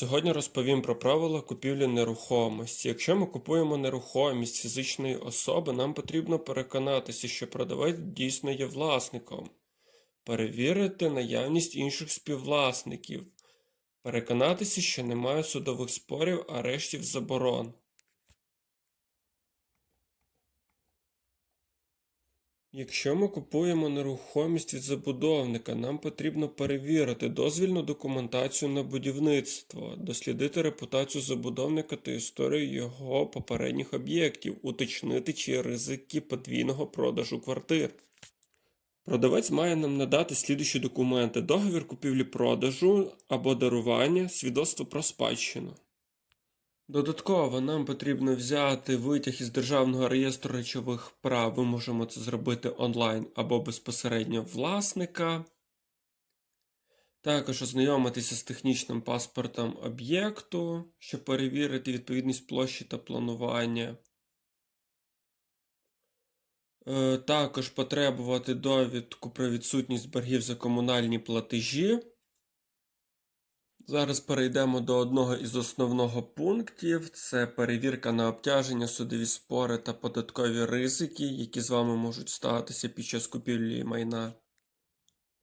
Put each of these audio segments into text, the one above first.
Сьогодні розповім про правила купівлі нерухомості. Якщо ми купуємо нерухомість фізичної особи, нам потрібно переконатися, що продавець дійсно є власником, перевірити наявність інших співвласників, переконатися, що немає судових спорів, арештів, заборон. Якщо ми купуємо нерухомість від забудовника, нам потрібно перевірити дозвільну документацію на будівництво, дослідити репутацію забудовника та історію його попередніх об'єктів, уточнити, чи ризики подвійного продажу квартир. Продавець має нам надати слідуючі документи: договір купівлі-продажу або дарування, свідоцтво про спадщину. Додатково нам потрібно взяти витяг із Державного реєстру речових прав. Ми можемо це зробити онлайн або безпосередньо власника. Також ознайомитися з технічним паспортом об'єкту, щоб перевірити відповідність площі та планування. Е, Також потребувати довідку про відсутність боргів за комунальні платежі. Зараз перейдемо до одного із основного пунктів: це перевірка на обтяження, судові спори та податкові ризики, які з вами можуть статися під час купівлі майна.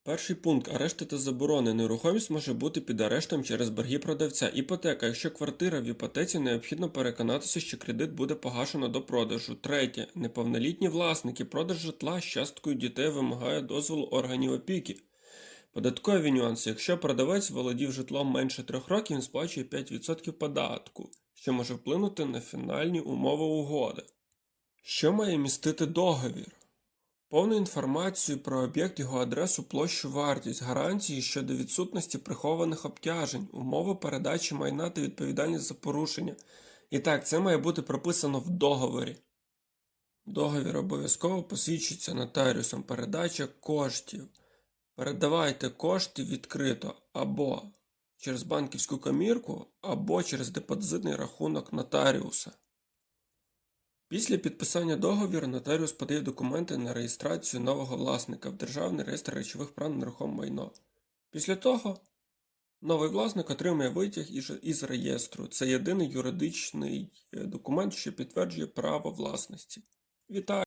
Перший пункт арешти та заборони. Нерухомість може бути під арештом через борги продавця. Іпотека. Якщо квартира в іпотеці, необхідно переконатися, що кредит буде погашено до продажу. Третє. Неповнолітні власники. Продаж житла з часткою дітей вимагає дозволу органів опіки. Податкові нюанси. Якщо продавець володів житлом менше трьох років, він сплачує 5% податку, що може вплинути на фінальні умови угоди. Що має містити договір? Повну інформацію про об'єкт, його адресу, площу, вартість, гарантії щодо відсутності прихованих обтяжень, умови передачі майна та відповідальність за порушення. І так, це має бути прописано в договорі. Договір обов'язково посвідчується нотаріусом передача коштів. Передавайте кошти відкрито або через банківську комірку, або через депозитний рахунок нотаріуса. Після підписання договіру нотаріус подає документи на реєстрацію нового власника в Державний реєстр речових прав на нерухоме майно. Після того новий власник отримує витяг із- реєстру. Це єдиний юридичний е, документ, що підтверджує право власності. Вітаю!